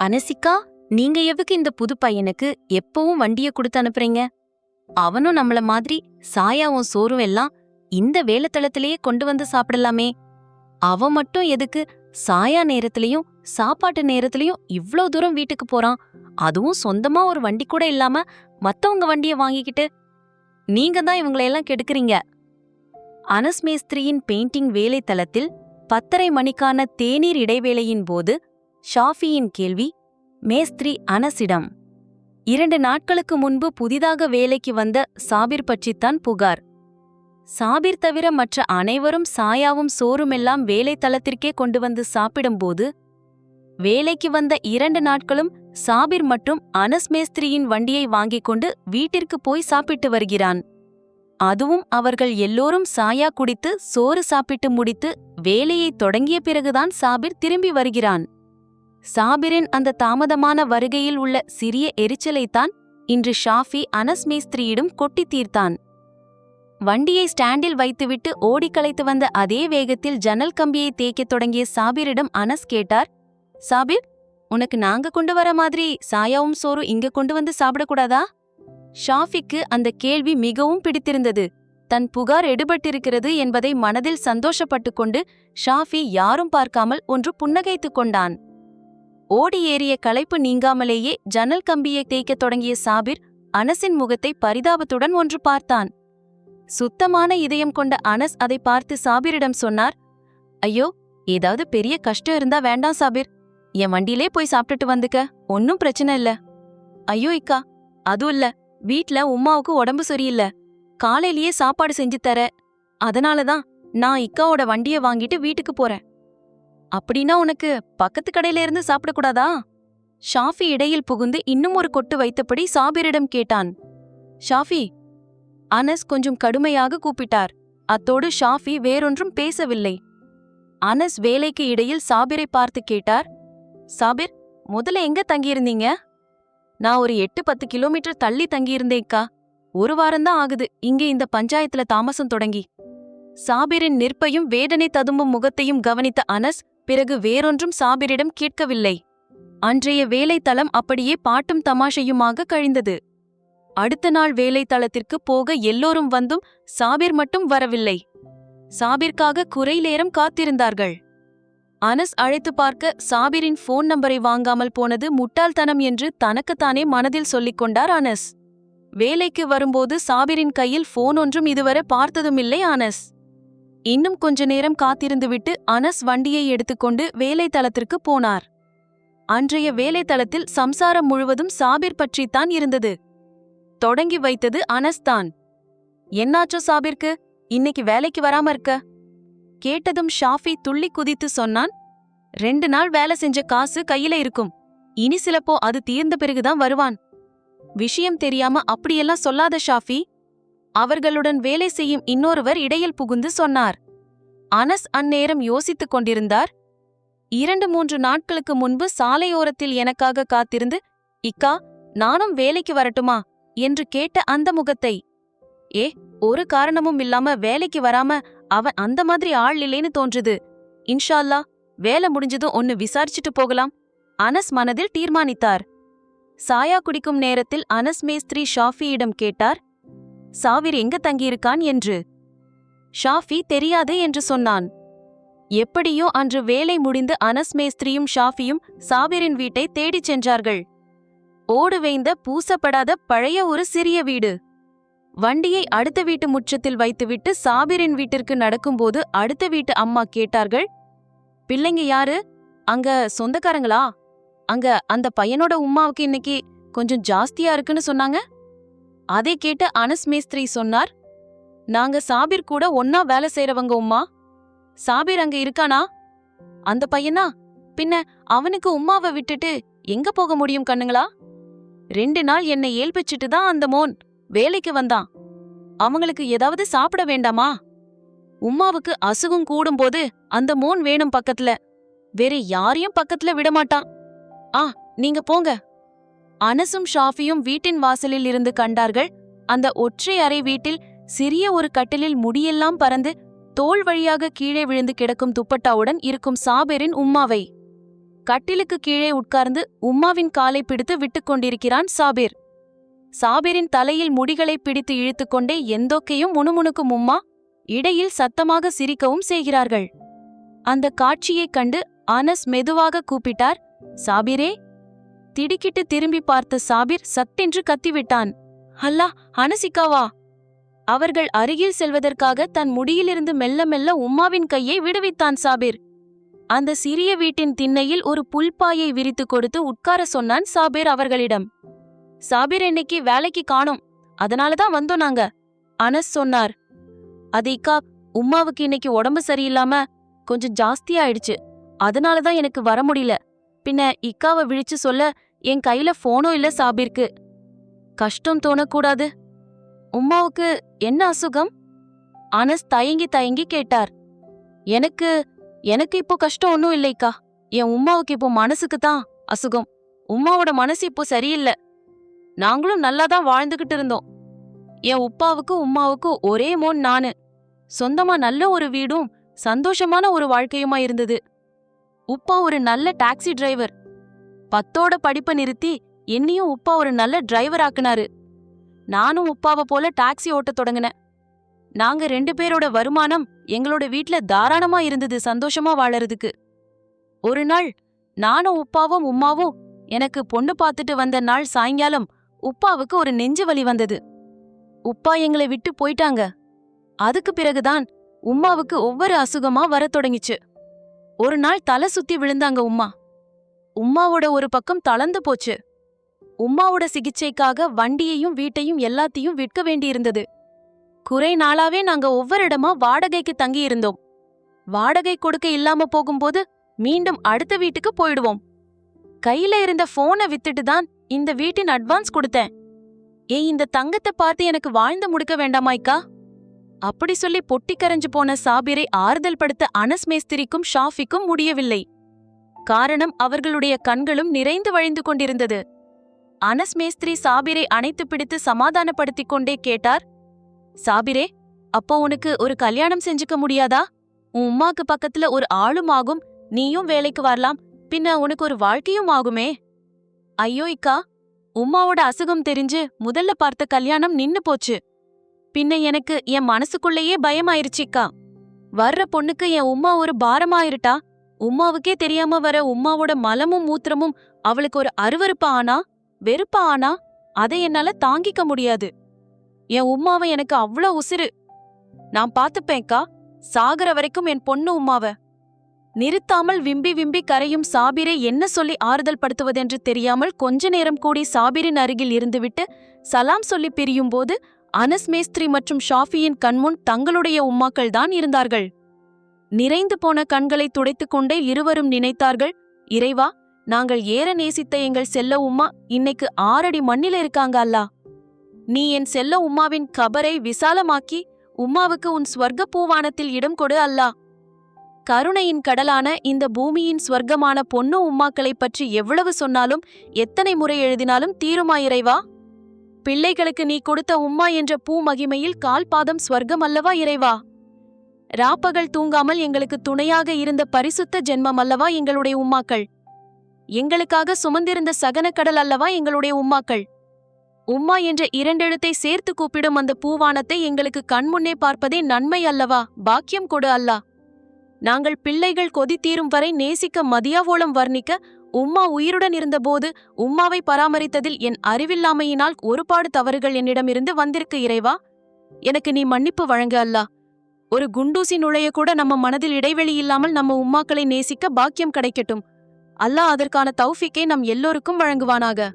அனசிக்கா நீங்க எதுக்கு இந்த புது பையனுக்கு எப்பவும் வண்டிய கொடுத்து அனுப்புறீங்க? அவனும் நம்மள மாதிரி சாயாவும் சோறும் எல்லாம் இந்த வேலைத்தளத்திலேயே கொண்டு வந்து சாப்பிடலாமே. அவன் மட்டும் எதுக்கு சாயா நேரத்திலயும் சாப்பாட்டு நேரத்திலயும் இவ்ளோ தூரம் வீட்டுக்கு போறான்? அதுவும் சொந்தமா ஒரு வண்டி கூட இல்லாம மத்தவங்க வண்டிய வாங்கிக்கிட்டு. நீங்க தான் இவங்களையெல்லாம் கெடுக்குறீங்க. அனஸ் மேஸ்திரியின் பெயிண்டிங் வேலைத்தளத்தில் பத்தரை மணிக்கான தேநீர் இடைவேளையின் போது ஷாஃபியின் கேள்வி மேஸ்திரி அனசிடம். இரண்டு நாட்களுக்கு முன்பு புதிதாக வேலைக்கு வந்த சாபிர் பற்றித்தான் புகார். சாபிர் தவிர மற்ற அனைவரும் சாயாவும் சோறுமெல்லாம் வேலைத்தளத்திற்கே கொண்டு வந்து சாப்பிடும்போது வேலைக்கு வந்த இரண்டு நாட்களும் சாபிர் மற்றும் அனஸ் மேஸ்திரியின் வண்டியை வாங்கிக் கொண்டு வீட்டிற்கு போய் சாப்பிட்டு வருகிறான். அதுவும் அவர்கள் எல்லோரும் சாயா குடித்து சோறு சாப்பிட்டு முடித்து வேலையை தொடங்கிய பிறகுதான் சாபிர் திரும்பி வருகிறான். சாபிரின் அந்த தாமதமான வருகையில் உள்ள சிறிய எரிச்சலைத்தான் இன்று ஷாஃபி அனஸ் மேஸ்திரியிடம் கொட்டி தீர்த்தான். வண்டியை ஸ்டாண்டில் வைத்துவிட்டு ஓடி களைத்து வந்த அதே வேகத்தில் ஜன்னல் கம்பியை தேய்க்கத் தொடங்கிய சாபிரிடம் அனஸ் கேட்டார் சாபிர் உனக்கு நாங்க கொண்டு வர மாதிரி சாயாவும் சோறு இங்க கொண்டு வந்து சாப்பிடக்கூடாதா? ஷாஃபிக்கு அந்த கேள்வி மிகவும் பிடித்திருந்தது. தன் புகார் எடுபட்டிருக்கிறது என்பதை மனதில் சந்தோஷப்பட்டுக் கொண்டு ஷாஃபி யாரும் பார்க்காமல் ஒன்று புன்னகைத்துக் கொண்டான். ஓடி ஏறிய களைப்பு நீங்காமலேயே ஜன்னல் கம்பியை தேய்க்கத் தொடங்கிய சாபிர் அனஸின் முகத்தை பரிதாபத்துடன் ஒன்று பார்த்தான். சுத்தமான இதயம் கொண்ட அனஸ் அதை பார்த்து சாபிரிடம் சொன்னார் ஐயோ ஏதாவது பெரிய கஷ்டம் இருந்தா வேண்டாம் சாபிர். என் வண்டியிலே போய் சாப்பிட்டுட்டு வந்துக்க ஒன்னும் பிரச்சனை இல்ல. ஐயோ இக்கா அதுவும் இல்ல. வீட்ல உம்மாவுக்கு உடம்பு சரியில்ல. காலையிலேயே சாப்பாடு செஞ்சு தர. அதனால தான் நான் இக்காவோட வண்டிய வாங்கிட்டு வீட்டுக்கு போறேன். அப்படின்னா உனக்கு பக்கத்து கடையில இருந்து சாப்பிடக்கூடாதா? ஷாஃபி இடையில் புகுந்து இன்னும் ஒரு கொட்டு வைத்தபடி சாபிரிடம் கேட்டான். ஷாஃபி அனஸ் கொஞ்சம் கடுமையாக கூப்பிட்டார். அத்தோடு ஷாஃபி வேறொன்றும் பேசவில்லை. அனஸ் வேலைக்கு இடையில் சாபிரை பார்த்து கேட்டார். சாபிர் முதல்ல எங்க தங்கியிருந்தீங்க? நான் ஒரு எட்டு பத்து கிலோமீட்டர் தள்ளி தங்கியிருந்தேன்க்கா ஒரு வாரம்தான் ஆகுது. இங்கே இந்த பஞ்சாயத்துல தாமசம் தொடங்கி. சாபிரின் நிற்பையும் வேதனை ததும்பும் முகத்தையும் கவனித்த அனஸ் பிறகு வேறொன்றும் சாபிரிடம் கேட்கவில்லை. அன்றைய வேலைத்தளம் அப்படியே பாட்டும் தமாஷையுமாக கழிந்தது. அடுத்த நாள் வேலைத்தளத்திற்கு போக எல்லோரும் வந்தும் சாபிர் மட்டும் வரவில்லை. சாபிர்க்காக குறை நேரம் காத்திருந்தார்கள். அனஸ் அழைத்து பார்க்க சாபிரின் ஃபோன் நம்பரை வாங்காமல் போனது முட்டாள்தனம் என்று தனக்குத்தானே மனதில் சொல்லிக் கொண்டார் அனஸ். வேலைக்கு வரும்போது சாபிரின் கையில் ஃபோன் ஒன்றும் இதுவரை பார்த்ததுமில்லை அனஸ். இன்னும் கொஞ்ச நேரம் காத்திருந்துவிட்டு அனஸ் வண்டியை எடுத்துக்கொண்டு வேலைத்தளத்திற்கு போனார். அன்றைய வேலைத்தளத்தில் சம்சாரம் முழுவதும் சாபிர் பற்றித்தான் இருந்தது. தொடங்கி வைத்தது அனஸ் தான். என்னாச்சோ சாபிர்க்கு? இன்னைக்கு வேலைக்கு வராம இருக்க? கேட்டதும் ஷாஃபி துள்ளி குதித்து சொன்னான் ரெண்டு நாள் வேலை செஞ்ச காசு கையில இருக்கும். இனி சிலப்போ அது தீர்ந்த பிறகுதான் வருவான். விஷயம் தெரியாம அப்படியெல்லாம் சொல்லாத ஷாஃபி அவர்களுடன் வேலை செய்யும் இன்னொருவர் இடையில் புகுந்து சொன்னார். அனஸ் அந்நேரம் யோசித்துக் கொண்டிருந்தார். இரண்டு மூன்று நாட்களுக்கு முன்பு சாலையோரத்தில் எனக்காக காத்திருந்து இக்கா நானும் வேலைக்கு வரட்டுமா? என்று கேட்ட அந்த முகத்தை. ஏ ஒரு காரணமும் இல்லாம வேலைக்கு வராம அவன் அந்த மாதிரி ஆள் இல்லைன்னு தோன்றுது. இன்ஷால்லா வேலை முடிஞ்சதும் ஒன்னு விசாரிச்சுட்டு போகலாம். அனஸ் மனதில் தீர்மானித்தார். சாயா குடிக்கும் நேரத்தில் அனஸ் மேஸ்திரி ஷாஃபியிடம் கேட்டார் சாவிர் எங்க தங்கியிருக்கான் என்று? ஷாஃபி தெரியாது என்று சொன்னான். எப்படியோ அன்று வேலை முடிந்து அனஸ் மேஸ்திரியும் ஷாஃபியும் சாபிரின் வீட்டை தேடிச் சென்றார்கள். ஓடுவேய்ந்த பூசப்படாத பழைய ஒரு சிறிய வீடு. வண்டியை அடுத்த வீட்டு முற்றத்தில் வைத்துவிட்டு சாபிரின் வீட்டிற்கு நடக்கும்போது அடுத்த வீட்டு அம்மா கேட்டார்கள் பிள்ளைங்க யாரு? அங்க சொந்தக்காரங்களா? அங்க அந்த பையனோட உம்மாவுக்கு இன்னைக்கு கொஞ்சம் ஜாஸ்தியா இருக்குன்னு சொன்னாங்க. அதை கேட்டு அனஸ் மேஸ்திரி சொன்னார் நாங்க சாபிர் கூட ஒன்னா வேலை செய்யறவங்க உம்மா? சாபிர் அங்க இருக்கானா? அந்த பையனா? பின்ன அவனுக்கு உம்மாவை விட்டுட்டு எங்க போக முடியும் கண்ணுங்களா? ரெண்டு நாள் என்னை ஏல்பிச்சுட்டு தான் அந்த மோன் வேலைக்கு வந்தான். அவங்களுக்கு ஏதாவது சாப்பிட வேண்டாமா? உம்மாவுக்கு அசுகம் கூடும்போது அந்த மோன் வேணும் பக்கத்துல. வேற யாரையும் பக்கத்துல விடமாட்டான். ஆ நீங்க போங்க. அனசும் ஷாஃபியும் வீட்டின் வாசலில் இருந்து கண்டார்கள். அந்த ஒற்றை அறை வீட்டில் சிறிய ஒரு கட்டிலில் முடியெல்லாம் பறந்து தோள் வழியாக கீழே விழுந்து கிடக்கும் துப்பட்டாவுடன் இருக்கும் சாபிரின் உம்மாவை. கட்டிலுக்கு கீழே உட்கார்ந்து உம்மாவின் காலை பிடித்து விட்டுக் கொண்டிருக்கிறான் சாபிர். சாபிரின் தலையில் முடிகளை பிடித்து இழுத்துக்கொண்டே எந்தோக்கையும் முணுமுணுக்கும் உம்மா இடையில் சத்தமாக சிரிக்கவும் செய்கிறார்கள். அந்த காட்சியைக் கண்டு அனஸ் மெதுவாக கூப்பிட்டார் சாபிரே திடுக்கிட்டு திரும்பி பார்த்த சாபிர் சத்தென்று கத்திவிட்டான். அல்லா அனசிக்காவா? அவர்கள் அருகில் செல்வதற்காக தன் முடியிலிருந்து மெல்ல மெல்ல உம்மாவின் கையை விடுவித்தான் சாபிர். அந்த சிறிய வீட்டின் திண்ணையில் ஒரு புல்பாயை விரித்து கொடுத்து உட்கார சொன்னான் சாபிர் அவர்களிடம். சாபிர் இன்னைக்கு வேலைக்கு காணோம். அதனாலதான் வந்தோம் நாங்க அனஸ் சொன்னார். அது இக்கா உம்மாவுக்கு இன்னைக்கு உடம்பு சரியில்லாம கொஞ்சம் ஜாஸ்தியாயிடுச்சு. அதனாலதான் எனக்கு வர முடியல. பின்ன இக்காவை விழிச்சு சொல்ல என் கையில போனும் இல்ல சாபிர்க்கு. கஷ்டம் தோணக்கூடாது. உம்மாவுக்கு என்ன அசுகம்? அனஸ் தயங்கி தயங்கி கேட்டார். எனக்கு எனக்கு இப்போ கஷ்டம் ஒன்றும் இல்லைக்கா. என் உம்மாவுக்கு இப்போ மனசுக்கு தான் அசுகம். உம்மாவோட மனசு இப்போ சரியில்லை. நாங்களும் நல்லா தான் வாழ்ந்துகிட்டு இருந்தோம். என் உப்பாவுக்கும் உம்மாவுக்கும் ஒரே மோன் நானு. சொந்தமா நல்ல ஒரு வீடும் சந்தோஷமான ஒரு வாழ்க்கையுமா இருந்தது. உப்பா ஒரு நல்ல டாக்ஸி டிரைவர். பத்தோட படிப்பை நிறுத்தி என்னையும் உப்பா ஒரு நல்ல டிரைவர் ஆக்குனாரு. நானும் உப்பாவை போல டாக்ஸி ஓட்டத் தொடங்கினேன். நாங்க ரெண்டு பேரோட வருமானம் எங்களோட வீட்ல தாராளமா இருந்தது சந்தோஷமா வாழறதுக்கு. ஒரு நாள் நானும் உப்பாவும் உம்மாவும் எனக்கு பொண்ணு பார்த்துட்டு வந்த நாள் சாயங்காலம் உப்பாவுக்கு ஒரு நெஞ்சு வலி வந்தது. உப்பா எங்களை விட்டு போயிட்டாங்க. அதுக்கு பிறகுதான் உம்மாவுக்கு ஒவ்வொரு அசுகமா வரத் தொடங்கிச்சு. ஒரு நாள் தலை சுத்தி விழுந்தாங்க உம்மா. உம்மாவோட ஒரு பக்கம் தளர்ந்து போச்சு. உம்மாவோட சிகிச்சைக்காக வண்டியையும் வீட்டையும் எல்லாத்தையும் விற்க வேண்டியிருந்தது. குறை நாளாவே நாங்க ஒவ்வொரு இடமா வாடகைக்கு தங்கியிருந்தோம். வாடகை கொடுக்க இல்லாம போகும்போது மீண்டும் அடுத்த வீட்டுக்கு போயிடுவோம். கையில இருந்த போனை வித்துட்டு தான் இந்த வீட்டின் அட்வான்ஸ் கொடுத்தேன். ஏய் இந்த தங்கத்தை பார்த்து எனக்கு வாழ்ந்து முடிக்க வேண்டாமாய்க்கா அப்படி சொல்லி பொட்டி கரைஞ்சு போன சாபிரை ஆறுதல் படுத்த அனஸ் மேஸ்திரிக்கும் ஷாஃபிக்கும் முடியவில்லை. காரணம் அவர்களுடைய கண்களும் நிறைந்து வழிந்து கொண்டிருந்தது. அனஸ் மேஸ்திரி சாபிரை அணைத்து பிடித்து சமாதானப்படுத்திக் கொண்டே கேட்டார் சாபிரே அப்போ உனக்கு ஒரு கல்யாணம் செஞ்சுக்க முடியாதா? உன் உம்மாக்கு பக்கத்துல ஒரு ஆளும் ஆகும் நீயும் வேலைக்கு வரலாம் பின்ன உனக்கு ஒரு வாழ்க்கையும் ஆகுமே? ஐயோ இக்கா உம்மாவோட அசுகம் தெரிஞ்சு முதல்ல பார்த்த கல்யாணம் நின்னு போச்சு. பின்ன எனக்கு என் மனசுக்குள்ளேயே பயமாயிருச்சிக்கா வர்ற பொண்ணுக்கு என் உம்மா ஒரு பாரமாயிருட்டா? உம்மாவுக்கே தெரியாம வர உம்மாவோட மலமும் மூத்திரமும் அவளுக்கு ஒரு அருவருப்பா ஆனா வெறுப்பா ஆனா அதை என்னால தாங்கிக்க முடியாது. என் உம்மாவை எனக்கு அவ்ளோ உசிரு நான் பார்த்துப்பேன்க்கா சாகர வரைக்கும் என் பொண்ணு உம்மாவ நிறுத்தாமல் விம்பி விம்பி கரையும் சாபிரை என்ன சொல்லி ஆறுதல் படுத்துவதென்று தெரியாமல் கொஞ்ச நேரம் கூடி சாபிரின் அருகில் இருந்துவிட்டு சலாம் சொல்லி பிரியும்போது அனஸ் மேஸ்திரி மற்றும் ஷாஃபியின் கண்முன் தங்களுடைய உம்மாக்கள் தான் இருந்தார்கள். நிறைந்து போன கண்களை துடைத்துக் கொண்டே இருவரும் நினைத்தார்கள் இறைவா நாங்கள் ஏற நேசித்த எங்கள் செல்ல உம்மா இன்னைக்கு ஆறடி மண்ணில இருக்காங்க அல்லா. நீ என் செல்ல உம்மாவின் கபரை விசாலமாக்கி உம்மாவுக்கு உன் ஸ்வர்க்க பூவானத்தில் இடம் கொடு அல்லா. கருணையின் கடலான இந்த பூமியின் ஸ்வர்க்கமான பொன்னு உம்மாக்களைப் பற்றி எவ்வளவு சொன்னாலும் எத்தனை முறை எழுதினாலும் தீருமா இறைவா? பிள்ளைகளுக்கு நீ கொடுத்த உம்மா என்ற பூ மகிமையில் கால் பாதம் ஸ்வர்க்கம் அல்லவா இறைவா? ராப்பகல் தூங்காமல் எங்களுக்கு துணையாக இருந்த பரிசுத்த ஜென்மம் அல்லவா எங்களுடைய உம்மாக்கள்? எங்களுக்காக சுமந்திருந்த சகனக்கடல் அல்லவா எங்களுடைய உம்மாக்கள்? உம்மா என்ற இரண்டெழுத்தை சேர்த்து கூப்பிடும் அந்த பூவானத்தை எங்களுக்கு கண்முன்னே பார்ப்பதே நன்மை அல்லவா? பாக்கியம் கொடு அல்லா. நாங்கள் பிள்ளைகள் கொதித்தீரும் வரை நேசிக்க மதியாவோளம் வர்ணிக்க உம்மா உயிருடன் இருந்தபோது உம்மாவை பராமரித்ததில் என் அறிவில்லாமையினால் ஒருபாடு தவறுகள் என்னிடமிருந்து வந்திருக்கு இறைவா. எனக்கு நீ மன்னிப்பு வழங்க அல்லா. ஒரு குண்டூசி நுழைய கூட நம்ம மனதில் இடைவெளி இல்லாமல் நம்ம உம்மாக்களை நேசிக்க பாக்கியம் கிடைக்கட்டும். அல்லாஹ் அதற்கான தௌஃபிக்கை நம் எல்லோருக்கும் வழங்குவானாக.